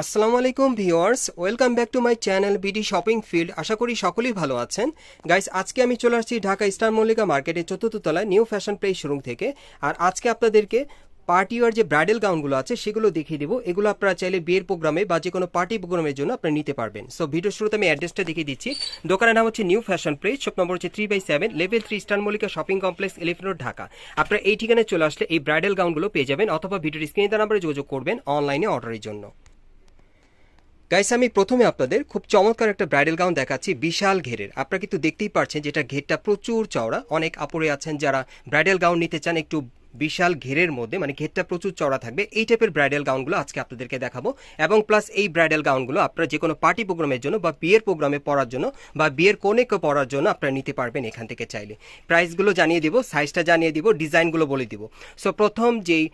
আসসালামু আলাইকুম viewers welcome back to my channel BD shopping field. আশা করি সকলেই ভালো আছেন। গাইস, আজকে আমি চলে আসছি ঢাকা স্টার মল্লিকা মার্কেটের চতুর্থ তলায় নিউ ফ্যাশন প্লেস শোরুম থেকে। আর আজকে আপনাদেরকে পার্টি ওয়ার যে ব্রাইডাল গাউনগুলো আছে, সেগুলো দেখিয়ে দেবো। এগুলো আপনারা চাইলে বিয়ের প্রোগ্রামে বা যে কোনো পার্টি প্রোগ্রামের জন্য আপনারা নিতে পারবেন। সো ভিডিও শুরুতে আমি অ্যাড্রেসটা দেখিয়ে দিচ্ছি। দোকানের নাম হচ্ছে new fashion place, shop number হচ্ছে three by seven level three star Mallika shopping complex elephant road Dhaka. আপনারা এই ঠিকানায় চলে আসলে এই ব্রাইডাল গাউনগুলো পেয়ে যাবেন, অথবা ভিডিওর স্ক্রিনে নাম্বারে যোগাযোগ করবেন অনলাইনে অর্ডারের জন্য। গাইস আমি প্রথমে আপনাদের খুব চমৎকার একটা ব্রাইডাল গাউন দেখাচ্ছি, বিশাল ঘেরের। আপনারা কিন্তু দেখতেই পারছেন যেটা ঘেরটা প্রচুর চওড়া। অনেক আপরে আছেন যারা ব্রাইডাল গাউন নিতে চান, একটু বিশাল ঘেরের মধ্যে মানে ঘেরটা প্রচুর চড়া থাকবে, এই টাইপের ব্রাইডাল গাউনগুলো আজকে আপনাদেরকে দেখাবো। এবং প্লাস এই ব্রাইডাল গাউনগুলো আপনারা যে কোনো পার্টি প্রোগ্রামের জন্য বা বিয়ের প্রোগ্রামে পড়ার জন্য বা বিয়ের কোনেকে পড়ার জন্য আপনারা নিতে পারবেন এখান থেকে চাইলে। প্রাইসগুলো জানিয়ে দিব সাইজটা জানিয়ে দিব ডিজাইনগুলো বলে দিব। সো প্রথম যেই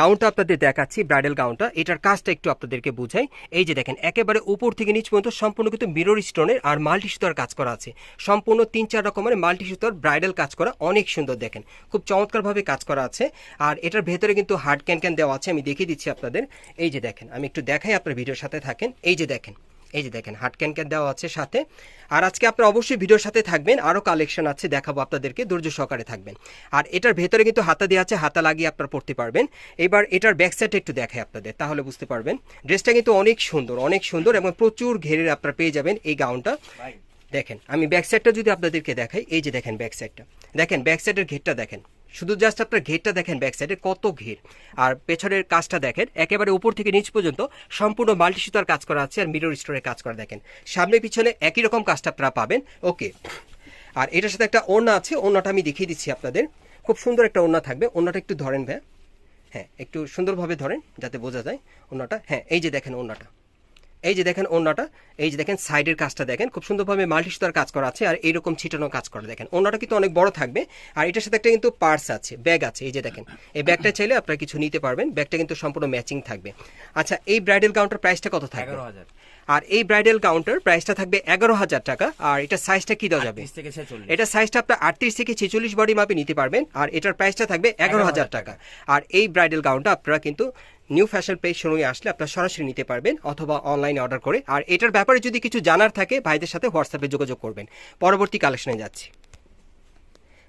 গাউনটা আপনাদের দেখাচ্ছি ব্রাইডাল গাউনটা এটার কাজটা একটু আপনাদেরকে বুঝাই। এই যে দেখেন, একেবারে উপর থেকে নিচ পর্যন্ত সম্পূর্ণ কিন্তু মিরর স্টোনের আর মাল্টি সুতার কাজ করা আছে। সম্পূর্ণ তিন চার রকমের মাল্টি সুতার ব্রাইডাল কাজ করা অনেক সুন্দর দেখেন। খুব চমৎকারভাবে কাজ করা আছে। আর এটার ভেতরে কিন্তু হার্ড ক্যান ক্যান দেওয়া আছে আমি দেখিয়ে দিচ্ছি আপনাদের। এই যে দেখেন আমি একটু দেখাই আপনার ভিডিওর সাথে থাকেন। এই যে দেখেন এই যে দেখেন হার্ড ক্যান ক্যান দেওয়া আছে সাথে। আর আজকে আপনারা অবশ্যই ভিডিওর সাথে থাকবেন আরও কালেকশন আছে দেখাবো আপনাদেরকে ধৈর্য সহকারে থাকবেন। আর এটার ভেতরে কিন্তু হাতা দেওয়া আছে হাতা লাগিয়ে আপনারা পড়তে পারবেন। এবার এটার ব্যাক সাইডটা একটু দেখাই আপনাদের তাহলে বুঝতে পারবেন। ড্রেসটা কিন্তু অনেক সুন্দর অনেক সুন্দর এবং প্রচুর ঘেরের আপনারা পেয়ে যাবেন এই গাউনটা দেখেন আমি ব্যাক সাইডটা যদি আপনাদেরকে দেখাই এই যে দেখেন ব্যাক সাইডটা দেখেন ব্যাক সাইডের ঘেরটা দেখেন। শুধু জাস্ট আপনার ঘেরটা দেখেন ব্যাক সাইডে কত ঘের। আর পেছনের কাজটা দেখেন, একেবারে উপর থেকে নিচ পর্যন্ত সম্পূর্ণ মাল্টি সুতার কাজ করা আছে আর মিরর স্টোরের কাজ করা দেখেন। সামনে পিছনে একই রকম কাজটা আপনারা পাবেন। ওকে আর এটার সাথে একটা ওড়না আছে, ওড়নাটা আমি দেখিয়ে দিচ্ছি আপনাদের। খুব সুন্দর একটা ওড়না থাকবে। ওড়নাটা একটু ধরেন ভাইয়া। হ্যাঁ একটু সুন্দরভাবে ধরেন যাতে বোঝা যায়। ওড়নাটা হ্যাঁ এই যে দেখেন ওড়নাটা। এই যে দেখেন অন্যটা এই যে দেখেন সাইডের কাজটা দেখেন, খুব সুন্দরভাবে মাল্টি সুতার কাজ করা আছে আর এইরকম ছিটানো কাজ করা দেখেন। অন্যটা কিন্তু অনেক বড় থাকবে আর এটার সাথে একটা কিন্তু পার্স আছে, ব্যাগ আছে, এই যে দেখেন। এই ব্যাগটা চাইলে আপনারা কিছু নিতে পারবেন, ব্যাগটা কিন্তু সম্পূর্ণ ম্যাচিং থাকবে। আচ্ছা এই ব্রাইডাল গাউনটার প্রাইসটা কত থাকবে? আর এই ব্রাইডাল কাউন্টার প্রাইসটা থাকবে এগারো হাজার টাকা। আর এটা সাইজটা কি দেওয়া যাবে? এটা সাইজটা আপনার আটত্রিশ থেকে ছেচল্লিশ বডি মাপে নিতে পারবেন আর এটার প্রাইসটা থাকবে এগারো হাজার টাকা। আর এই ব্রাইডাল গাউনটা আপনারা কিন্তু নিউ ফ্যাশন পেজ শোরুমে আসলে আপনার সরাসরি নিতে পারবেন অথবা অনলাইনে অর্ডার করে। আর এটার ব্যাপারে যদি কিছু জানার থাকে ভাইদের সাথে হোয়াটসঅ্যাপে যোগাযোগ করবেন। পরবর্তী কালেকশনে যাচ্ছি।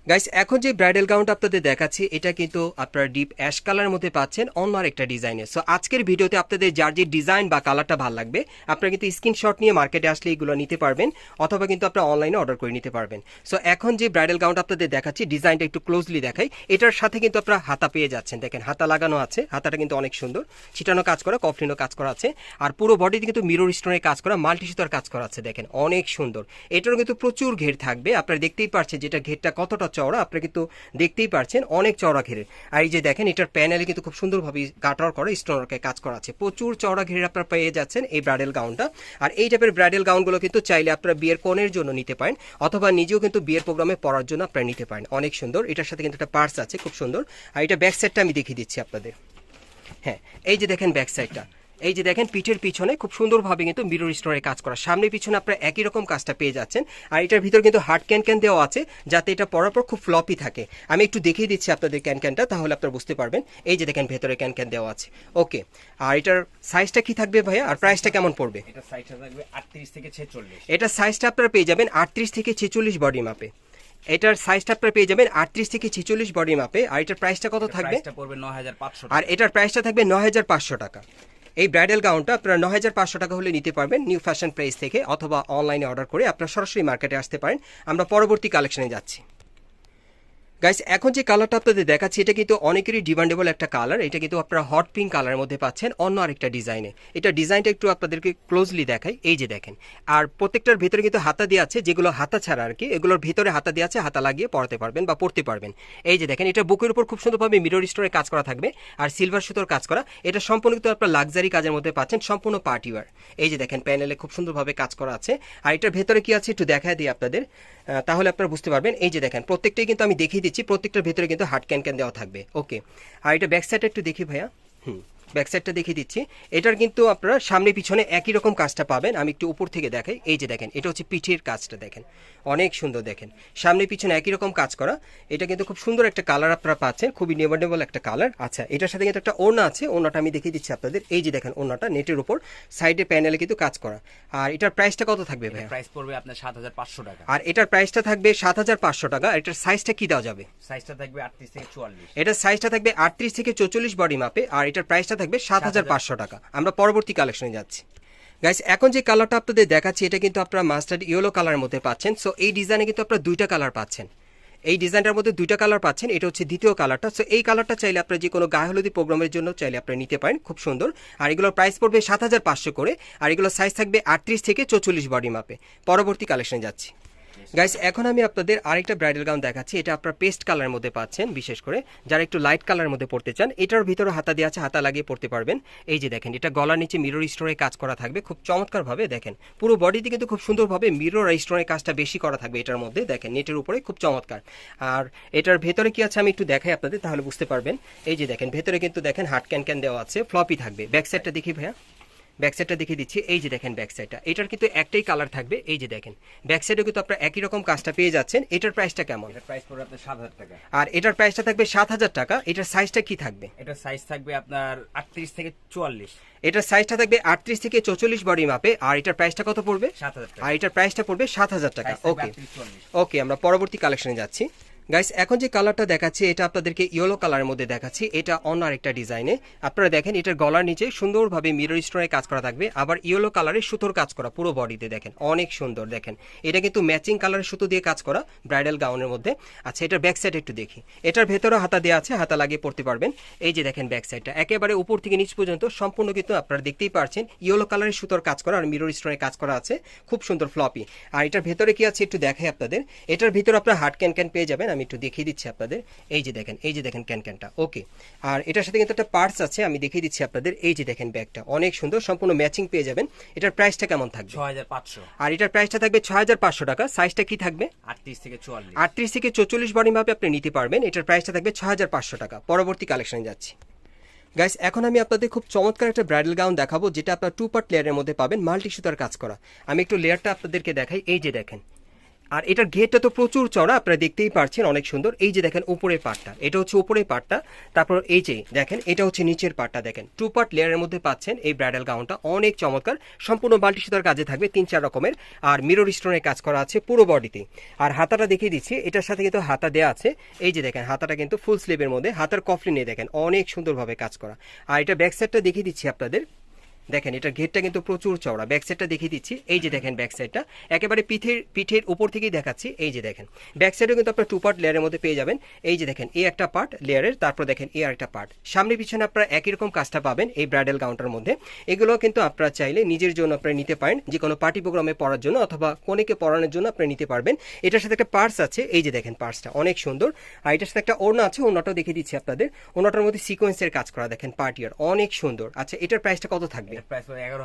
গাইস এখন যে ব্রাইডাল গাউনটা আপনাদের দেখাচ্ছি, এটা কিন্তু আপনারা ডিপ অ্যাশ কালারের মধ্যে পাচ্ছেন, অন্য একটা ডিজাইনের সো আজকের ভিডিওতে আপনাদের যার যে ডিজাইন বা কালারটা ভালো লাগবে, আপনারা কিন্তু স্ক্রিনশট নিয়ে মার্কেটে আসলে এগুলো নিতে পারবেন, অথবা কিন্তু আপনারা অনলাইনে অর্ডার করে নিতে পারবেন। সো এখন যে ব্রাইডাল গাউনটা আপনাদের দেখাচ্ছি ডিজাইনটা একটু ক্লোজলি দেখাই, এটার সাথে কিন্তু আপনারা হাতা পেয়ে যাচ্ছেন। দেখেন, হাতা লাগানো আছে, হাতাটা কিন্তু অনেক সুন্দর, ছিটানো কাজ করা কফলিনো কাজ করা আছে, আর পুরো বডিতে কিন্তু মিরর স্টোনের কাজ করা মাল্টি সুতার কাজ করা আছে, দেখেন, অনেক সুন্দর। এটারও কিন্তু প্রচুর ঘের থাকবে, আপনারা দেখতেই পারছেন যেটা ঘেরটা কতটা চওড়া, আপনারা কিন্তু দেখতেই পারছেন অনেক চওড়া ঘেরের। আর এই যে দেখেন, এটার প্যানেলে কিন্তু খুব সুন্দরভাবে কাটার করে স্টোনকে কাজ করা আছে। প্রচুর চওড়া ঘেরের আপনারা পেয়ে যাচ্ছেন এই ব্রাইডাল গাউনটা। আর এই টাইপের ব্রাইডাল গাউনগুলো কিন্তু চাইলে আপনারা বিয়ের কোণের জন্য নিতে পারেন, অথবা নিজেও কিন্তু বিয়ের প্রোগ্রামে পড়ার জন্য আপনারা নিতে পারেন। অনেক সুন্দর। এটার সাথে কিন্তু একটা পার্স আছে, খুব সুন্দর। আর এটা ব্যাক সাইডটা আমি দেখিয়ে দিচ্ছি আপনাদের। হ্যাঁ এই যে দেখেন ব্যাক সাইডটা। এই যে দেখেন পিঠের পিছনে খুব সুন্দরভাবে কিন্তু মিরর স্টোরে কাজ করা। সামনে পিছনে আপনারা একই রকম কাজটা পেয়ে যাচ্ছেন। আর এটার ভিতর কিন্তু হার্ড ক্যান ক্যান দেওয়া আছে যাতে এটা পরার পর খুব ফ্লপি থাকে। আমি একটু দেখিয়ে দিচ্ছি আপনাদের ক্যান ক্যানটা তাহলে আপনারা বুঝতে পারবেন। এই যে দেখেন ভেতরে ক্যান ক্যান দেওয়া আছে। ওকে আর এটার সাইজটা কি থাকবে ভাইয়া? আর প্রাইসটা কেমন পড়বে? এটা সাইজটা থাকবে আটত্রিশ থেকে ছেচল্লিশ। এটার সাইজটা আপনারা পেয়ে যাবেন আটত্রিশ থেকে ছেচল্লিশ বডি মাপে এটার সাইজটা আপনারা পেয়ে যাবেন আটত্রিশ থেকে ছেচল্লিশ বডি মাপে আর এটার প্রাইসটা কত থাকবে? আর এটার প্রাইসটা থাকবে ন হাজার পাঁচশো টাকা। এই ব্রাইডাল গাউনটা আপনারা নয় হাজার পাঁচশো টাকা হলে নিতে পারবেন নিউ ফ্যাশন প্রাইস থেকে অথবা অনলাইনে অর্ডার করে আপনারা সরাসরি মার্কেটে আসতে পারেন। আমরা পরবর্তী কালেকশনে যাচ্ছি। গাইস এখন যে কালারটা আপনাদের দেখাচ্ছি, এটা কিন্তু অনেকেরই ডিমান্ডেবল একটা কালার এটা কিন্তু আপনারা হট পিঙ্ক কালারের মধ্যে পাচ্ছেন অন্য আরেকটা ডিজাইনে এটা ডিজাইনটা একটু আপনাদেরকে ক্লোজলি দেখাই। এই যে দেখেন। আর প্রত্যেকটার ভেতরে কিন্তু হাতা দেওয়া আছে, যেগুলো হাতা ছাড়া আর কি। এগুলোর ভিতরে হাতা দেওয়া আছে, হাতা লাগিয়ে পড়াতে পারবেন বা পড়তে পারবেন। এই যে দেখেন, এটা বুকের উপর খুব সুন্দরভাবে মিরর স্টোরে কাজ করা থাকবে। আর সিলভার সুতোর কাজ করা। এটা সম্পূর্ণ কিন্তু আপনার লাক্সারি কাজের মধ্যে পাচ্ছেন, সম্পূর্ণ পার্টি ওয়ার এই যে দেখেন প্যানেলে খুব সুন্দরভাবে কাজ করা আছে। আর এটার ভেতরে কি আছে একটু দেখা দিই আপনাদের। তাহলে আপনারা বুঝতে পারবেন। এই যে দেখেন, প্রত্যেকটাই কিন্তু আমি দেখিয়ে দিচ্ছি, প্রত্যেকটার ভেতরে কিন্তু হার্ড ক্যান ক্যান দেওয়া থাকবে। ওকে আর এটা ব্যাক সাইডটা একটু দেখি ভাইয়া। হুম। ব্যাক সাইডটা দেখিয়ে দিচ্ছি। এটার কিন্তু আপনারা সামনে পিছনে একই রকম কাজটা পাবেন। আমি একটু উপর থেকে দেখাই। এই যে দেখেন এটা হচ্ছে পিঠের কাজটা দেখেন। অনেক সুন্দর দেখেন। সামনে পিছনে একই রকম কাজ করা। এটা কিন্তু খুব সুন্দর একটা কালার আপনারা পাচ্ছেন। খুবই নেভারেবল একটা কালার। আচ্ছা এটার সাথে কিন্তু একটা ওড়না আছে। ওড়নাটা আমি দেখিয়ে দিচ্ছি আপনাদের। এই যে দেখেন ওড়নাটা নেটের উপর। সাইডে প্যানেলে কিন্তু কাজ করা। আর এটার প্রাইসটা কত থাকবে ভাইয়া? প্রাইস পড়বে আপনার সাত হাজার পাঁচশো টাকা। আর এটার প্রাইসটা থাকবে সাত হাজার পাঁচশো টাকা। আর এটার সাইজটা কি দেওয়া যাবে? সাইজটা থাকবে আটত্রিশ থেকে চুয়াল্লিশ। এটার সাইজটা থাকবে আটত্রিশ থেকে চৌচল্লিশ বডি মাপে। আর এটার প্রাইসটা থাকবে সাত হাজার পাঁচশো টাকা। আমরা পরবর্তী কালেকশনে যাচ্ছি। গাইস এখন যে কালারটা আপনাদের দেখাচ্ছি এটা কিন্তু আপনারা মাস্টার্ড ইয়েলো কালারের মধ্যে পাচ্ছেন। সো এই ডিজাইনে কিন্তু আপনারা দুইটা কালার পাচ্ছেন। এই ডিজাইনটার মধ্যে দুইটা কালার পাচ্ছেন এটা হচ্ছে দ্বিতীয় কালারটা সো এই কালারটা চাইলে আপনারা যে কোনো গায়ে হলুদি প্রোগ্রামের জন্য চাইলে আপনারা নিতে পারেন খুব সুন্দর। আর এগুলোর প্রাইস পড়বে সাত হাজার পাঁচশো করে। আর এগুলোর সাইজ থাকবে আটত্রিশ থেকে চৌচল্লিশ বডি মাপে পরবর্তী কালেকশনে যাচ্ছি। গাইস এখন আমি আপনাদের আরেকটা ব্রাইডাল গাউন দেখাচ্ছি। এটা আপনারা পেস্ট কালারের মধ্যে পাচ্ছেন, বিশেষ করে। যারা একটু লাইট কালারের মধ্যে পড়তে চান, এটার ভিতরে হাতা দেওয়া আছে, হাতা লাগিয়ে পড়তে পারবেন। এই যে দেখেন, এটা গলার নিচে মিরর স্টোরে কাজ করা থাকবে। খুব চমৎকারভাবে দেখেন, পুরো বডিতে কিন্তু খুব সুন্দরভাবে মিরর স্টোনের কাজটা বেশি করা থাকবে এটার মধ্যে। দেখেন নেটের উপরে খুব চমৎকার। আর এটার ভেতরে কি আছে আমি একটু দেখাই আপনাদের, তাহলে বুঝতে পারবেন। এই যে দেখেন, ভেতরে কিন্তু দেখেন হাট ক্যান ক্যান দেওয়া আছে ফ্লপি থাকবে। ব্যাক সাইডটা দেখি ভাইয়া। ব্যাক সাইডটা দেখিয়ে দিচ্ছি। এই যে দেখেন ব্যাক সাইডটা এটার কিন্তু একটাই কালার থাকবে। এই যে দেখেন। ব্যাক সাইডে কিন্তু আপনারা একই রকম কাজটা পেয়ে যাচ্ছেন। এটার প্রাইসটা কেমন? এটার প্রাইস পড়বে আপনার সাত হাজার টাকা। আর এটার প্রাইসটা থাকবে সাত হাজার টাকা। এটার সাইজটা কি থাকবে? এটার সাইজ থাকবে আপনার আটত্রিশ থেকে চুয়াল্লিশ। এটার সাইজটা থাকবে আটত্রিশ থেকে চৌচল্লিশ বডি মাপে আর এটার প্রাইসটা কত পড়বে? সাত হাজার টাকা। আর এটার প্রাইসটা পড়বে সাত হাজার টাকা। ওকে ওকে আমরা পরবর্তী কালেকশনে যাচ্ছি। গাইস এখন যে কালারটা দেখাচ্ছি, এটা আপনাদেরকে ইয়েলো কালারের মধ্যে দেখাচ্ছি। এটা অন্য আরেকটা ডিজাইনে আপনারা দেখেন, এটার গলার নিচে সুন্দরভাবে মিরর স্টোনে কাজ করা থাকবে। আবার ইয়েলো কালারের সুতোর কাজ করা, পুরো বডিতে দেখেন, অনেক সুন্দর দেখেন। এটা কিন্তু ম্যাচিং কালারের সুতো দিয়ে কাজ করা ব্রাইডাল গাউনের মধ্যে। আচ্ছা এটার ব্যাক সাইড একটু দেখি। এটার ভেতরে হাতা দেওয়া আছে, হাতা লাগিয়ে পড়তে পারবেন। এই যে দেখেন ব্যাক সাইডটা একেবারে উপর থেকে নিচ পর্যন্ত সম্পূর্ণ কিন্তু আপনারা দেখতেই পারছেন ইয়েলো কালারের সুতোর কাজ করা আর মিরর স্টোনের কাজ করা আছে। খুব সুন্দর ফ্লপি আর এটার ভেতরে কি আছে একটু দেখাই আপনাদের। এটার ভিতরে আপনার হার্ড ক্যান ক্যান পেয়ে যাবেন। আমি একটু দেখিয়ে দিচ্ছি আপনাদের। এই যে দেখেন এই যে দেখেন ক্যান ক্যানটা। ওকে। আর এটার সাথে কিন্তু একটা পার্টস আছে আমি দেখিয়ে দিচ্ছি আপনাদের। এই যে দেখেন ব্যাগটা অনেক সুন্দর সম্পূর্ণ ম্যাচিং পেয়ে যাবেন। এটার প্রাইসটা কেমন থাকবে? ছ হাজার পাঁচশো। আর এটার প্রাইসটা থাকবে ছয় হাজার পাঁচশো টাকা। সাইজটা কি থাকবে? আটত্রিশ থেকে চুয়াল্লিশ। আটত্রিশ থেকে চৌচল্লিশ বডি মাপে আপনি নিতে পারবেন। এটার প্রাইসটা থাকবে ছয় হাজার পাঁচশো টাকা। পরবর্তী কালেকশনে যাচ্ছি। গাইস এখন আমি আপনাদের খুব চমৎকার একটা ব্রাইডাল গাউন দেখাবো যেটা আপনার টু পার্ট লেয়ারের মধ্যে পাবেন মাল্টি সুতার কাজ করা। আমি একটু লেয়ারটা আপনাদেরকে দেখাই। এই যে দেখেন আর এটার গেটটা তো প্রচুর চড়া আপনারা দেখতেই পারছেন অনেক সুন্দর। এই যে দেখেন উপরের পার্টটা এটা হচ্ছে উপরের পার্টটা তারপর এই যে দেখেন, এটা হচ্ছে নিচের পার্টটা দেখেন। টু পার্ট লেয়ারের মধ্যে পাচ্ছেন এই ব্রাইডাল গাউনটা অনেক চমৎকার। সম্পূর্ণ বাল্টি সুতার কাজে থাকবে, তিন চার রকমের। আর মিরর স্টোনের কাজ করা আছে পুরো বডিতে আর হাতাটা দেখিয়ে দিচ্ছি, এটার সাথে কিন্তু হাতা দেওয়া আছে। এই যে দেখেন, হাতাটা কিন্তু ফুল স্লিভের মধ্যে, হাতার কফলি নিয়ে দেখেন, অনেক সুন্দরভাবে কাজ করা। আর এটা ব্যাক সাইডটা দেখিয়ে দিচ্ছি আপনাদের। দেখেন এটার ঘেরটা কিন্তু প্রচুর চওড়া। ব্যাক সাইডটা দেখিয়ে দিচ্ছি। এই যে দেখেন ব্যাক সাইডটা একেবারে পিঠের পিঠের উপর থেকেই দেখাচ্ছি। এই যে দেখেন। ব্যাক সাইডেও কিন্তু আপনার টু পার্ট লেয়ারের মধ্যে পেয়ে যাবেন। এই যে দেখেন এই একটা পার্ট লেয়ারের তারপর দেখেন এই আরেকটা পার্ট সামনে পিছনে আপনারা একই রকম কাজটা পাবেন এই ব্রাইডাল কাউন্টার মধ্যে। এগুলো কিন্তু আপনারা চাইলে নিজের জন্য আপনারা নিতে পারেন। যে কোনো পার্টি প্রোগ্রামে পড়ার জন্য অথবা কোনেকে পড়ানোর জন্য আপনারা নিতে পারবেন। এটার সাথে একটা পার্স আছে। এই যে দেখেন পার্সটা অনেক সুন্দর। আর এটার সাথে একটা ওড়না আছে ওড়নাটাও দেখিয়ে দিচ্ছি আপনাদের। ওড়নাটার মধ্যে সিকোয়েন্সের কাজ করা দেখেন পার্টিয়ার অনেক সুন্দর। আচ্ছা এটার প্রাইসটা কত থাকবে? এটার প্রাইস পড়বে এগারো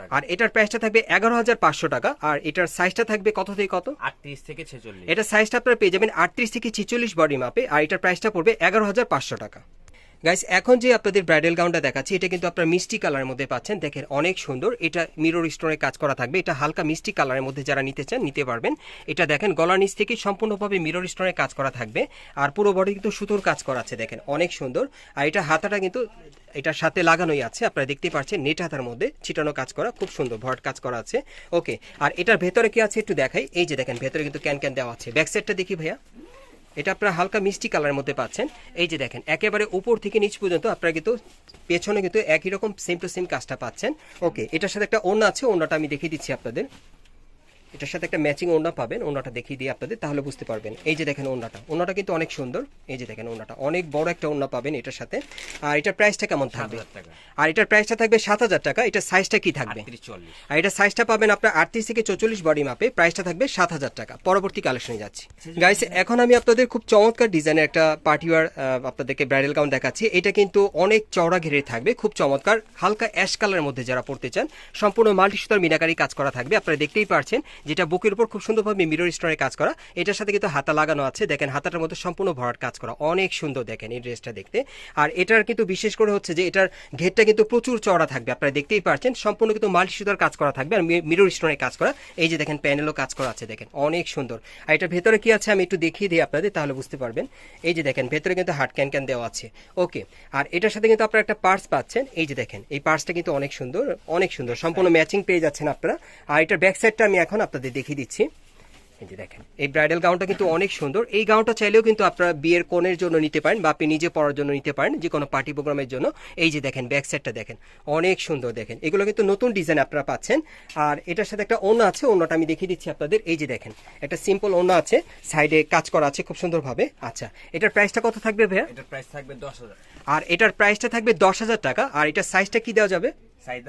টাকা। আর এটার প্রাইসটা থাকবে এগারো হাজার পাঁচশো টাকা আর এটার সাইজটা থাকবে কত থেকে কত? আটত্রিশ থেকে ছেচল্লিশ। এটার সাইজটা আপনারা পেয়ে যাবেন আটত্রিশ থেকে ছিচল্লিশ বডি মাপে আর এটার প্রাইসটা পড়বে এগারো হাজার পাঁচশো টাকা। গাইস এখন যে আপনাদের ব্রাইডাল গাউনটা দেখাচ্ছি, এটা কিন্তু আপনারা মিষ্টি কালারের মধ্যে পাচ্ছেন। দেখেন, অনেক সুন্দর। এটা মিরর স্টোনে কাজ করা থাকবে। এটা হালকা মিষ্টি কালারের মধ্যে যারা নিতে চান, নিতে পারবেন। এটা দেখেন, গলার নিচ থেকে সম্পূর্ণভাবে মিরর স্টোনে কাজ করা থাকবে। আর পুরো বডি কিন্তু সুতোর কাজ করা আছে, দেখেন। অনেক সুন্দর। আর এটা হাতাটা কিন্তু, এটার সাথে লাগানোই আছে। আপনারা দেখতে পাচ্ছেন, নেট হাতার মধ্যে ছিটানো কাজ করা, খুব সুন্দর ভট কাজ করা আছে। ওকে আর এটার ভেতরে কি আছে একটু দেখাই। এই যে দেখেন, ভেতরে কিন্তু ক্যান ক্যান দেওয়া আছে। ব্যাক সাইডটা দেখি ভাইয়া। এটা আপনারা হালকা মিষ্টি কালারের মধ্যে পাচ্ছেন। এই যে দেখেন, একেবারে উপর থেকে নিচ পর্যন্ত আপনারা কিন্তু পেছনে কিন্তু একই রকম সেম টু সেম কাজটা পাচ্ছেন। ওকে এটার সাথে একটা ওনা আছে ওনাটা আমি দেখিয়ে দিচ্ছি আপনাদের। এটার সাথে একটা ম্যাচিং ওড়না পাবেন ওড়নাটা দেখিয়ে দিয়ে আপনাদের তাহলে বুঝতে পারবেন। এই যে দেখেন ওড়নাটা ওড়নাটা কিন্তু অনেক সুন্দর। এই যে দেখেন ওড়নাটা অনেক বড় একটা ওড়না পাবেন এটার সাথে। আর এটার প্রাইসটা কেমন থাকবে? আর এটার প্রাইসটা থাকবে সাত হাজার টাকা এটার সাইজটা কি থাকবে? আর এটা সাইজটা পাবেন আপনার আটত্রিশ থেকে চৌচল্লিশ বডি মাপে প্রাইসটা থাকবে সাত হাজার টাকা। পরবর্তী কালেকশনে যাচ্ছি। গাইস এখন আমি আপনাদের খুব চমৎকার ডিজাইনের একটা পার্টিওয়ার আপনাদেরকে ব্রাইডাল গাউন দেখাচ্ছি। এটা কিন্তু অনেক চওড়া ঘেরে থাকবে খুব চমৎকার। হালকা অ্যাশ কালারের মধ্যে যারা পড়তে চান সম্পূর্ণ মাল্টি সুতার মিনাকারি কাজ করা থাকবে আপনারা দেখতেই পারছেন। যেটা বুকের উপর খুব সুন্দরভাবে মিরর স্টোনের কাজ করা। এটার সাথে কিন্তু হাতা লাগানো আছে। দেখেন হাতাটার মধ্যে সম্পূর্ণ ভরাট কাজ করা। অনেক সুন্দর দেখেন এই ড্রেসটা দেখতে। আর এটার কিন্তু বিশেষ করে হচ্ছে যে এটার ঘেরটা কিন্তু প্রচুর চড়া থাকবে। আপনারা দেখতেই পারছেন সম্পূর্ণ কিন্তু মাল্টি সুতার কাজ করা থাকবে আর মিরর স্টোনের কাজ করা। এই যে দেখেন প্যানেলও কাজ করা আছে দেখেন। অনেক সুন্দর। আর এটার ভেতরে কি আছে আমি একটু দেখিয়ে দিই আপনাদের তাহলে বুঝতে পারবেন। এই যে দেখেন ভেতরে কিন্তু হার্ড ক্যান ক্যান দেওয়া আছে। ওকে। আর এটার সাথে কিন্তু আপনারা একটা পার্স পাচ্ছেন। এই যে দেখেন এই পার্সটা কিন্তু অনেক সুন্দর অনেক সুন্দর। সম্পূর্ণ ম্যাচিং পেয়ে যাচ্ছেন আপনারা। আর এটার ব্যাক সাইডটা আমি এখন আপনাদের দেখিয়ে দিচ্ছি। এই যে দেখেন এই ব্রাইডাল গাউনটা কিন্তু অনেক সুন্দর। এই গাউনটা চাইলেও কিন্তু আপনারা বিয়ের কোণের জন্য নিতে পারেন বা আপনি নিজে পরার জন্য নিতে পারেন যে কোনো পার্টি প্রোগ্রামের জন্য। এই যে দেখেন ব্যাক সাইডটা দেখেন অনেক সুন্দর দেখেন। এগুলো কিন্তু নতুন ডিজাইন আপনারা পাচ্ছেন। আর এটার সাথে একটা ওনা আছে ওনাটা আমি দেখিয়ে দিচ্ছি আপনাদের। এই যে দেখেন একটা সিম্পল ওনা আছে সাইডে কাজ করা আছে খুব সুন্দরভাবে। আচ্ছা এটার প্রাইসটা কত থাকবে ভাইয়া? এটার প্রাইস থাকবে দশ হাজার। আর এটার প্রাইসটা থাকবে দশ হাজার টাকা। আর এটার সাইজটা কি দেওয়া যাবে? সাইজ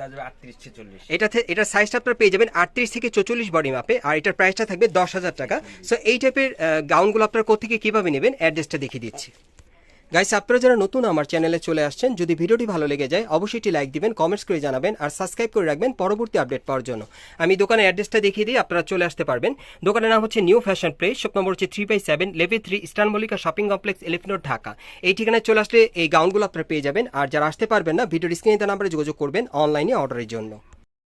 ছেচল্লিশ। এটাতে সাইজটা আপনারা পেয়ে যাবেন আটত্রিশ থেকে চৌচল্লিশ বডি মাপে আর এটার প্রাইসটা থাকবে দশ হাজার টাকা। সো এই টাইপের গাউনগুলো আপনার কোথেকে কীভাবে নেবেন? অ্যাড্রেসটা দেখিয়ে দিচ্ছি। গাইস আপনারা যারা নতুন আমার চ্যানেলে চলে আসছেন, যদি ভিডিওটি ভালো লেগে যায়, অবশ্যই একটি লাইক দিবেন কমেন্টস করে জানাবেন, আর সাবস্ক্রাইব করে রাখবেন পরবর্তী আপডেট পাওয়ার জন্য। আমি দোকানের অ্যাড্রেসটা দেখিয়ে দিই, আপনারা চলে আসতে পারবেন। দোকানের নাম হচ্ছে new fashion place shop number হচ্ছে three by seven level three eastern Mallika shopping complex এলিফিনোর Dhaka এই ঠিকানায় চলে আসলে এই গাউনগুলো আপনারা পেয়ে যাবেন, আর যারা আসতে পারবেন না, ভিডিওর স্ক্রিনে নাম্বারে যোগাযোগ করবেন অনলাইনে অর্ডারের জন্য।